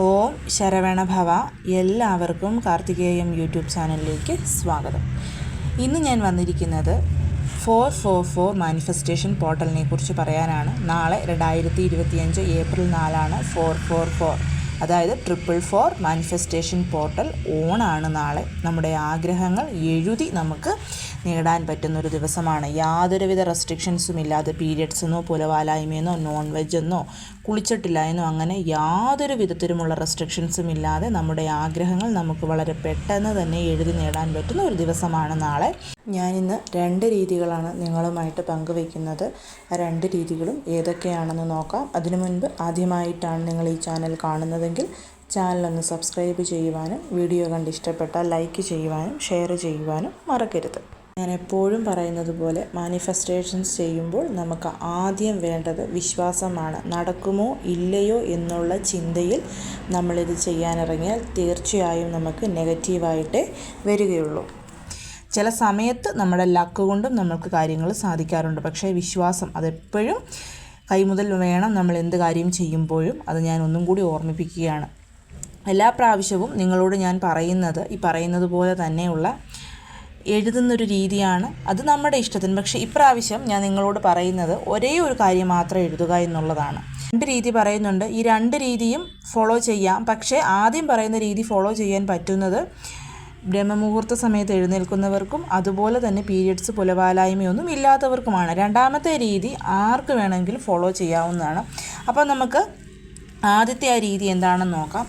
ഓം ശരവണഭവ എല്ലാവർക്കും കാർത്തികേയം യൂട്യൂബ് ചാനലിലേക്ക് സ്വാഗതം. ഇന്ന് ഞാൻ വന്നിരിക്കുന്നത് ഫോർ ഫോർ ഫോർ മാനിഫെസ്റ്റേഷൻ പോർട്ടലിനെ കുറിച്ച് പറയാനാണ്. നാളെ രണ്ടായിരത്തി ഇരുപത്തിയഞ്ച് ഏപ്രിൽ നാലാണ് ഫോർ ഫോർ ഫോർ. അതായത് ട്രിപ്പിൾ ഫോർ മാനിഫെസ്റ്റേഷൻ പോർട്ടൽ ഓണാണ് നാളെ. നമ്മുടെ ആഗ്രഹങ്ങൾ എഴുതി നമുക്ക് നേടാൻ പറ്റുന്നൊരു ദിവസമാണ്. യാതൊരുവിധ റെസ്ട്രിക്ഷൻസും ഇല്ലാതെ പീരിയഡ്സ് എന്നോ പുലവാലായ്മയെന്നോ നോൺ വെജ് എന്നോ കുളിച്ചിട്ടില്ല എന്നോ അങ്ങനെ യാതൊരു വിധത്തിലുമുള്ള റെസ്ട്രിക്ഷൻസും ഇല്ലാതെ നമ്മുടെ ആഗ്രഹങ്ങൾ നമുക്ക് വളരെ പെട്ടെന്ന് തന്നെ എഴുതി നേടാൻ പറ്റുന്ന ഒരു ദിവസമാണ് നാളെ. ഞാനിന്ന് രണ്ട് രീതികളാണ് നിങ്ങളുമായിട്ട് പങ്കുവയ്ക്കുന്നത്. ആ രണ്ട് രീതികളും ഏതൊക്കെയാണെന്ന് നോക്കാം. അതിനു മുൻപ് ആദ്യമായിട്ടാണ് നിങ്ങൾ ഈ ചാനൽ കാണുന്നതെങ്കിൽ ചാനലൊന്ന് സബ്സ്ക്രൈബ് ചെയ്യുവാനും വീഡിയോ കണ്ട് ഇഷ്ടപ്പെട്ടാൽ ലൈക്ക് ചെയ്യുവാനും ഷെയർ ചെയ്യുവാനും മറക്കരുത്. ഞാൻ എപ്പോഴും പറയുന്നത് പോലെ മാനിഫെസ്റ്റേഷൻസ് ചെയ്യുമ്പോൾ നമുക്ക് ആദ്യം വേണ്ടത് വിശ്വാസമാണ്. നടക്കുമോ ഇല്ലയോ എന്നുള്ള ചിന്തയിൽ നമ്മളിത് ചെയ്യാനിറങ്ങിയാൽ തീർച്ചയായും നമുക്ക് നെഗറ്റീവായിട്ടേ വരികയുള്ളൂ. ചില സമയത്ത് നമ്മുടെ ലക്ക് കൊണ്ടും നമ്മൾക്ക് കാര്യങ്ങൾ സാധിക്കാറുണ്ട്. പക്ഷേ വിശ്വാസം അതെപ്പോഴും കൈമുതൽ വേണം നമ്മൾ എന്ത് കാര്യം ചെയ്യുമ്പോഴും അത് ഞാൻ ഒന്നും കൂടി ഓർമ്മിപ്പിക്കുകയാണ്. എല്ലാ പ്രാവശ്യവും നിങ്ങളോട് ഞാൻ പറയുന്നത് ഈ പറയുന്നത് പോലെ തന്നെയുള്ള എഴുതുന്നൊരു രീതിയാണ് അത് നമ്മുടെ ഇഷ്ടത്തിന്. പക്ഷേ ഇപ്രാവശ്യം ഞാൻ നിങ്ങളോട് പറയുന്നത് ഒരേ ഒരു കാര്യം മാത്രം എഴുതുക എന്നുള്ളതാണ്. രണ്ട് രീതി പറയുന്നുണ്ട്. ഈ രണ്ട് രീതിയും ഫോളോ ചെയ്യാം. പക്ഷേ ആദ്യം പറയുന്ന രീതി ഫോളോ ചെയ്യാൻ പറ്റുന്നത് ബ്രഹ്മമുഹൂർത്ത സമയത്ത് എഴുന്നേൽക്കുന്നവർക്കും അതുപോലെ തന്നെ പീരിയഡ്സ് പുലവാലായ്മയൊന്നും ഇല്ലാത്തവർക്കുമാണ്. രണ്ടാമത്തെ രീതി ആർക്ക് വേണമെങ്കിലും ഫോളോ ചെയ്യാവുന്നതാണ്. അപ്പോൾ നമുക്ക് ആദ്യത്തെ ആ രീതി എന്താണെന്ന് നോക്കാം.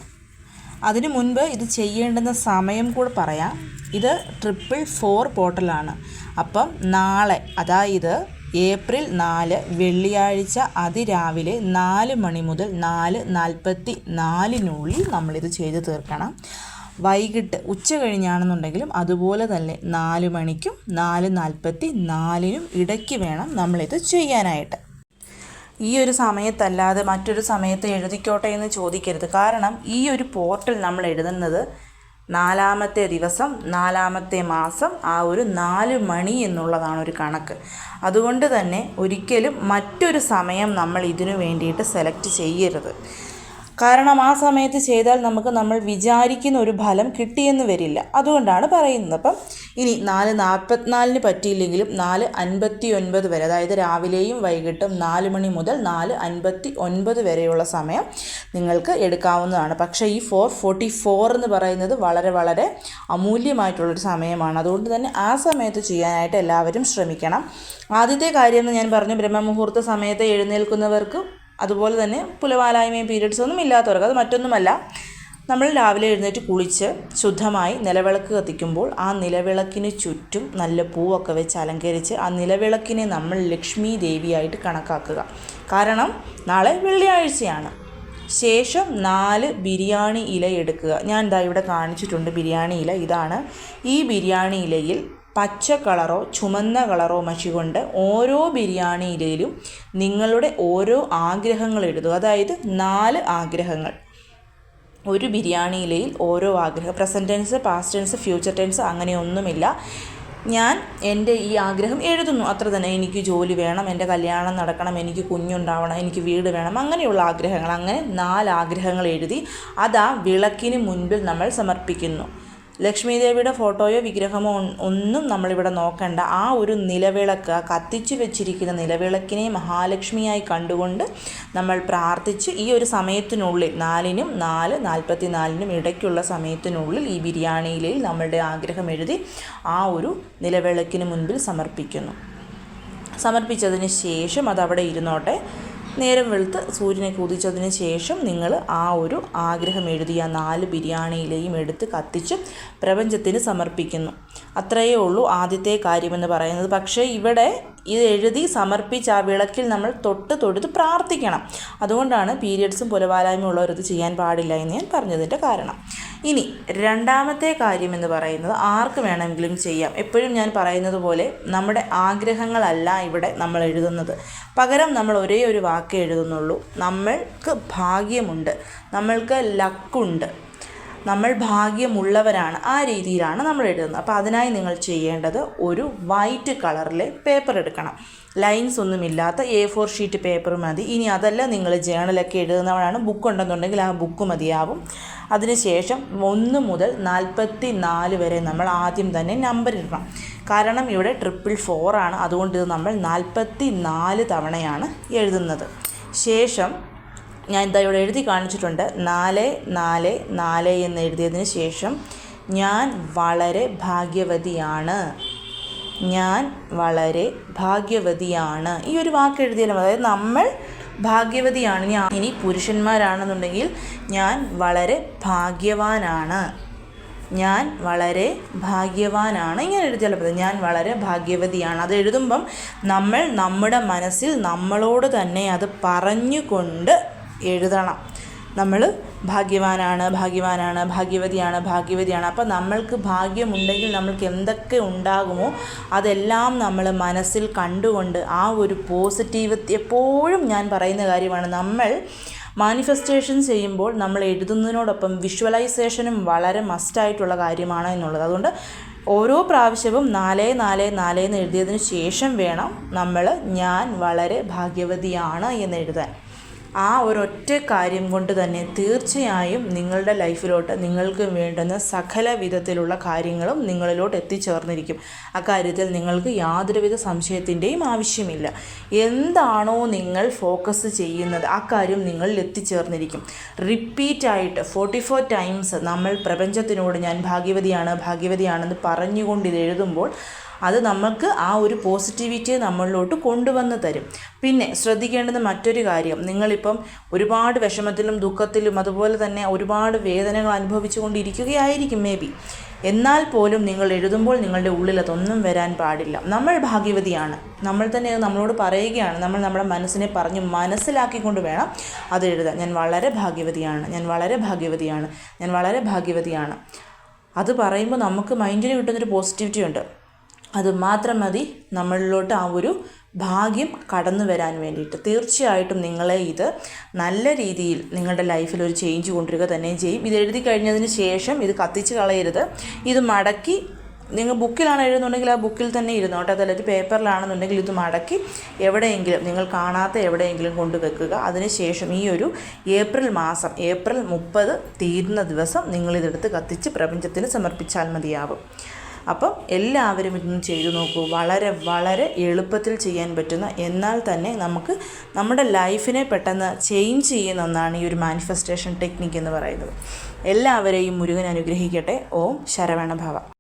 അതിനു മുൻപ് ഇത് ചെയ്യേണ്ടുന്ന സമയം കൂടെ പറയാം. ഇത് ട്രിപ്പിൾ ഫോർ പോർട്ടലാണ് അപ്പം നാളെ അതായത് ഏപ്രിൽ നാല് വെള്ളിയാഴ്ച അതിരാവിലെ നാല് മണി മുതൽ നാല് നാൽപ്പത്തി നാലിനുള്ളിൽ നമ്മളിത് ചെയ്ത് തീർക്കണം. വൈകിട്ട് ഉച്ച കഴിഞ്ഞാണെന്നുണ്ടെങ്കിലും അതുപോലെ തന്നെ നാല് മണിക്കും നാല് നാൽപ്പത്തി നാലിനും ഇടയ്ക്ക് വേണം നമ്മളിത് ചെയ്യാനായിട്ട്. ഈ ഒരു സമയത്തല്ലാതെ മറ്റൊരു സമയത്ത് എഴുതിക്കോട്ടെ എന്ന് ചോദിക്കരുത്. കാരണം ഈ ഒരു പോർട്ടൽ നമ്മൾ എഴുതുന്നത് നാലാമത്തെ ദിവസം നാലാമത്തെ മാസം ആ ഒരു നാല് മണി എന്നുള്ളതാണ് ഒരു കണക്ക്. അതുകൊണ്ട് തന്നെ ഒരിക്കലും മറ്റൊരു സമയം നമ്മൾ ഇതിനു വേണ്ടിയിട്ട് സെലക്ട് ചെയ്യരുത്. കാരണം ആ സമയത്ത് ചെയ്താൽ നമുക്ക് നമ്മൾ വിചാരിക്കുന്ന ഒരു ഫലം കിട്ടിയെന്ന് വരില്ല. അതുകൊണ്ടാണ് പറയുന്നത്. അപ്പം ഇനി നാല് നാൽപ്പത്തിനാലിന് പറ്റിയില്ലെങ്കിലും നാല് അൻപത്തി ഒൻപത് വരെ അതായത് രാവിലെയും വൈകിട്ടും നാല് മണി മുതൽ നാല് അൻപത്തി ഒൻപത് വരെയുള്ള സമയം നിങ്ങൾക്ക് എടുക്കാവുന്നതാണ്. പക്ഷേ ഈ ഫോർ ഫോർട്ടി ഫോർ എന്ന് പറയുന്നത് വളരെ വളരെ അമൂല്യമായിട്ടുള്ളൊരു സമയമാണ്. അതുകൊണ്ട് തന്നെ ആ സമയത്ത് ചെയ്യാനായിട്ട് എല്ലാവരും ശ്രമിക്കണം. ആദ്യത്തെ കാര്യം എന്ന് ഞാൻ പറഞ്ഞു ബ്രഹ്മമുഹൂർത്ത സമയത്ത് എഴുന്നേൽക്കുന്നവർക്ക് അതുപോലെ തന്നെ പുലവാലായ്മയും പീരിയഡ്സ് ഒന്നും ഇല്ലാത്തവർക്ക് അത് മറ്റൊന്നുമല്ല. നമ്മൾ രാവിലെ എഴുന്നേറ്റ് കുളിച്ച് ശുദ്ധമായി നിലവിളക്ക് കത്തിക്കുമ്പോൾ ആ നിലവിളക്കിന് ചുറ്റും നല്ല പൂവൊക്കെ വെച്ച് അലങ്കരിച്ച് ആ നിലവിളക്കിനെ നമ്മൾ ലക്ഷ്മി ദേവിയായിട്ട് കണക്കാക്കുക. കാരണം നാളെ വെള്ളിയാഴ്ചയാണ്. ശേഷം നാല് ബിരിയാണി ഇല എടുക്കുക. ഞാൻ ഇതാ ഇവിടെ കാണിച്ചിട്ടുണ്ട് ബിരിയാണി ഇല. ഇതാണ് ഈ ബിരിയാണി ഇലയിൽ പച്ച കളറോ ചുമന്ന കളറോ മഷി കൊണ്ട് ഓരോ ബിരിയാണി ഇലയിലും നിങ്ങളുടെ ഓരോ ആഗ്രഹങ്ങൾ എഴുതുക. അതായത് നാല് ആഗ്രഹങ്ങൾ. ഒരു ബിരിയാണി ഇലയിൽ ഓരോ ആഗ്രഹം present tense past tense future tense അങ്ങനെയൊന്നുമില്ല ഞാൻ എന്റെ ഈ ആഗ്രഹം എഴുതുന്നു. അത്ര തന്നെ. എനിക്ക് ജോലി വേണം എന്റെ കല്യാണം നടക്കണം എനിക്ക് കുഞ്ഞുണ്ടാവണം എനിക്ക് വീട് വേണം അങ്ങനെയുള്ള ആഗ്രഹങ്ങൾ. അങ്ങനെ നാല് ആഗ്രഹങ്ങൾ എഴുതി അതാ വിളക്കിന് മുൻപിൽ നമ്മൾ സമർപ്പിക്കുന്നു. ലക്ഷ്മി ദേവിയുടെ ഫോട്ടോയോ വിഗ്രഹമോ ഒന്നും നമ്മളിവിടെ നോക്കണ്ട. ആ ഒരു നിലവിളക്ക് ആ കത്തിച്ചു വെച്ചിരിക്കുന്ന നിലവിളക്കിനെ മഹാലക്ഷ്മിയായി കണ്ടുകൊണ്ട് നമ്മൾ പ്രാർത്ഥിച്ച് ഈ ഒരു സമയത്തിനുള്ളിൽ നാലിനും നാല് നാൽപ്പത്തി നാലിനും ഇടയ്ക്കുള്ള സമയത്തിനുള്ളിൽ ഈ ബിരിയാണിയിൽ നമ്മളുടെ ആഗ്രഹം എഴുതി ആ ഒരു നിലവിളക്കിന് മുൻപിൽ സമർപ്പിക്കുന്നു. സമർപ്പിച്ചതിന് ശേഷം അതവിടെ ഇരുന്നോട്ടെ. നേരം വെളുത്ത് സൂര്യനെ കുതിച്ചതിന് ശേഷം നിങ്ങൾ ആ ഒരു ആഗ്രഹം എഴുതിയ നാല് ബിരിയാണിയിലെയും എടുത്ത് കത്തിച്ച് പ്രപഞ്ചത്തിന് സമർപ്പിക്കുന്നു. അത്രയേ ഉള്ളൂ ആദ്യത്തെ കാര്യമെന്ന് പറയുന്നത്. പക്ഷേ ഇവിടെ ഇത് എഴുതി സമർപ്പിച്ച് ആ വിളക്കിൽ നമ്മൾ തൊട്ട് തൊടുത്ത് പ്രാർത്ഥിക്കണം. അതുകൊണ്ടാണ് പീരിയഡ്സും പുലവാലായ്മ ഉള്ളവരത് ചെയ്യാൻ പാടില്ല എന്ന് ഞാൻ പറഞ്ഞതിന്റെ കാരണം. ഇനി രണ്ടാമത്തെ കാര്യം എന്ന് പറയുന്നത് ആർക്ക് വേണമെങ്കിലും ചെയ്യാം. എപ്പോഴും ഞാൻ പറയുന്നത് പോലെ നമ്മുടെ ആഗ്രഹങ്ങളല്ല ഇവിടെ നമ്മൾ എഴുതുന്നത്. പകരം നമ്മൾ ഒരേ ഒരു വാക്ക് എഴുതുന്നുള്ളൂ. നമ്മൾക്ക് ഭാഗ്യമുണ്ട്. നമ്മൾക്ക് ലക്കുണ്ട്. നമ്മൾ ഭാഗ്യമുള്ളവരാണ്. ആ രീതിയിലാണ് നമ്മൾ എഴുതുന്നത്. അപ്പോൾ അതിനായി നിങ്ങൾ ചെയ്യേണ്ടത് ഒരു വൈറ്റ് കളറിലെ പേപ്പർ എടുക്കണം. ലൈൻസ് ഒന്നുമില്ലാത്ത എ ഫോർ ഷീറ്റ് പേപ്പർ മതി. ഇനി അതല്ല നിങ്ങൾ ജേണലൊക്കെ എഴുതുന്നവരാണ്. ബുക്ക് ഉണ്ടെന്നുണ്ടെങ്കിൽ ആ ബുക്ക് മതിയാവും. അതിനുശേഷം ഒന്ന് മുതൽ നാൽപ്പത്തി നാല് വരെ നമ്മൾ ആദ്യം തന്നെ നമ്പർ ഇടണം. കാരണം ഇവിടെ ട്രിപ്പിൾ ഫോർ ആണ്. അതുകൊണ്ട് ഇത് നമ്മൾ നാൽപ്പത്തി നാല് തവണയാണ് എഴുതുന്നത്. ശേഷം ഞാൻ ഇതാ ഇവിടെ എഴുതി കാണിച്ചിട്ടുണ്ട്. നാല് നാല് നാല് എന്ന് എഴുതിയതിന് ശേഷം ഞാൻ വളരെ ഭാഗ്യവതിയാണ്. ഞാൻ വളരെ ഭാഗ്യവതിയാണ്. ഈ ഒരു വാക്ക് എഴുതിയാലും അതായത് നമ്മൾ ഭാഗ്യവതിയാണ്. ഞാൻ ഇനി പുരുഷന്മാരാണെന്നുണ്ടെങ്കിൽ ഞാൻ വളരെ ഭാഗ്യവാനാണ്. ഞാൻ വളരെ ഭാഗ്യവാനാണ്. ഇങ്ങനെ എഴുതിയാലും പറയുന്നത് ഞാൻ വളരെ ഭാഗ്യവതിയാണ്. അത് എഴുതുമ്പം നമ്മൾ നമ്മുടെ മനസ്സിൽ നമ്മളോട് തന്നെ അത് പറഞ്ഞുകൊണ്ട് എഴുതണം. നമ്മൾ ഭാഗ്യവാനാണ് ഭാഗ്യവാനാണ് ഭാഗ്യവതിയാണ് ഭാഗ്യവതിയാണ്. അപ്പോൾ നമ്മൾക്ക് ഭാഗ്യമുണ്ടെങ്കിൽ നമ്മൾക്ക് എന്തൊക്കെ ഉണ്ടാകുമോ അതെല്ലാം നമ്മൾ മനസ്സിൽ കണ്ടുകൊണ്ട് ആ ഒരു പോസിറ്റീവ് എപ്പോഴും ഞാൻ പറയുന്ന കാര്യമാണ്. നമ്മൾ മാനിഫെസ്റ്റേഷൻ ചെയ്യുമ്പോൾ നമ്മൾ എഴുതുന്നതിനോടൊപ്പം വിഷ്വലൈസേഷനും വളരെ മസ്റ്റായിട്ടുള്ള കാര്യമാണ് എന്നുള്ളത്. അതുകൊണ്ട് ഓരോ പ്രാവശ്യവും നാല് നാല് നാല് എന്ന് എഴുതിയതിന് ശേഷം വേണം നമ്മൾ ഞാൻ വളരെ ഭാഗ്യവതിയാണ് എന്ന് എഴുതാൻ. ആ ഒരൊറ്റ കാര്യം കൊണ്ട് തന്നെ തീർച്ചയായും നിങ്ങളുടെ ലൈഫിലോട്ട് നിങ്ങൾക്ക് വേണ്ടുന്ന സകല വിധത്തിലുള്ള കാര്യങ്ങളും നിങ്ങളിലോട്ട് എത്തിച്ചേർന്നിരിക്കും. അക്കാര്യത്തിൽ നിങ്ങൾക്ക് യാതൊരുവിധ സംശയത്തിന്റെയും ആവശ്യമില്ല. എന്താണോ നിങ്ങൾ ഫോക്കസ് ചെയ്യുന്നത് ആ കാര്യം നിങ്ങളിൽ എത്തിച്ചേർന്നിരിക്കും. റിപ്പീറ്റായിട്ട് ഫോർട്ടി ഫോർ ടൈംസ് നമ്മൾ പ്രപഞ്ചത്തിനോട് ഞാൻ ഭാഗ്യവതിയാണ് ഭാഗ്യവതിയാണെന്ന് പറഞ്ഞുകൊണ്ട് ഇത് എഴുതുമ്പോൾ അത് നമുക്ക് ആ ഒരു പോസിറ്റിവിറ്റി നമ്മളിലോട്ട് കൊണ്ടുവന്ന് തരും. പിന്നെ ശ്രദ്ധിക്കേണ്ടുന്ന മറ്റൊരു കാര്യം നിങ്ങളിപ്പം ഒരുപാട് വിഷമത്തിലും ദുഃഖത്തിലും അതുപോലെ തന്നെ ഒരുപാട് വേദനകൾ അനുഭവിച്ചു കൊണ്ടിരിക്കുകയായിരിക്കും മേ ബി എന്നാൽ പോലും നിങ്ങൾ എഴുതുമ്പോൾ നിങ്ങളുടെ ഉള്ളിൽ അതൊന്നും വരാൻ പാടില്ല. നമ്മൾ ഭാഗ്യവതിയാണ്. നമ്മൾ തന്നെ അത് നമ്മളോട് പറയുകയാണ്. നമ്മൾ നമ്മുടെ മനസ്സിനെ പറഞ്ഞ് മനസ്സിലാക്കിക്കൊണ്ട് വേണം അത് എഴുതാൻ. ഞാൻ വളരെ ഭാഗ്യവതിയാണ്. ഞാൻ വളരെ ഭാഗ്യവതിയാണ്. ഞാൻ വളരെ ഭാഗ്യവതിയാണ്. അത് പറയുമ്പോൾ നമുക്ക് മൈൻഡിൽ കിട്ടുന്നൊരു പോസിറ്റിവിറ്റി ഉണ്ട്. അത് മാത്രം മതി നമ്മളിലോട്ട് ആ ഒരു ഭാഗ്യം കടന്നു വരാൻ വേണ്ടിയിട്ട്. തീർച്ചയായിട്ടും നിങ്ങളെ ഇത് നല്ല രീതിയിൽ നിങ്ങളുടെ ലൈഫിൽ ഒരു ചേഞ്ച് കൊണ്ടുവരിക തന്നെ ചെയ്യും. ഇത് എഴുതി കഴിഞ്ഞതിന് ശേഷം ഇത് കത്തിച്ച് കളയരുത്. ഇത് മടക്കി നിങ്ങൾ ബുക്കിലാണ് എഴുതുന്നുണ്ടെങ്കിൽ ആ ബുക്കിൽ തന്നെ ഇരുന്നോട്ടെ അതല്ല ഒരു പേപ്പറിലാണെന്നുണ്ടെങ്കിൽ ഇത് മടക്കി എവിടെയെങ്കിലും നിങ്ങൾ കാണാത്ത എവിടെയെങ്കിലും കൊണ്ടുവെക്കുക അതിനുശേഷം ഈ ഒരു ഏപ്രിൽ മാസം ഏപ്രിൽ മുപ്പത് തീരുന്ന ദിവസം നിങ്ങളിതെടുത്ത് കത്തിച്ച് പ്രപഞ്ചത്തിന് സമർപ്പിച്ചാൽ മതിയാവും. അപ്പം എല്ലാവരും ഇതൊന്ന് ചെയ്തു നോക്കൂ. വളരെ വളരെ എളുപ്പത്തിൽ ചെയ്യാൻ പറ്റുന്ന എന്നാൽ തന്നെ നമുക്ക് നമ്മുടെ ലൈഫിനെ പെട്ടെന്ന് ചേഞ്ച് ചെയ്യുന്ന ഒന്നാണ് ഈ ഒരു മാനിഫെസ്റ്റേഷൻ ടെക്നിക്ക് എന്ന് പറയുന്നത്. എല്ലാവരെയും മുരുകൻ അനുഗ്രഹിക്കട്ടെ. ഓം ശരവണ ഭവ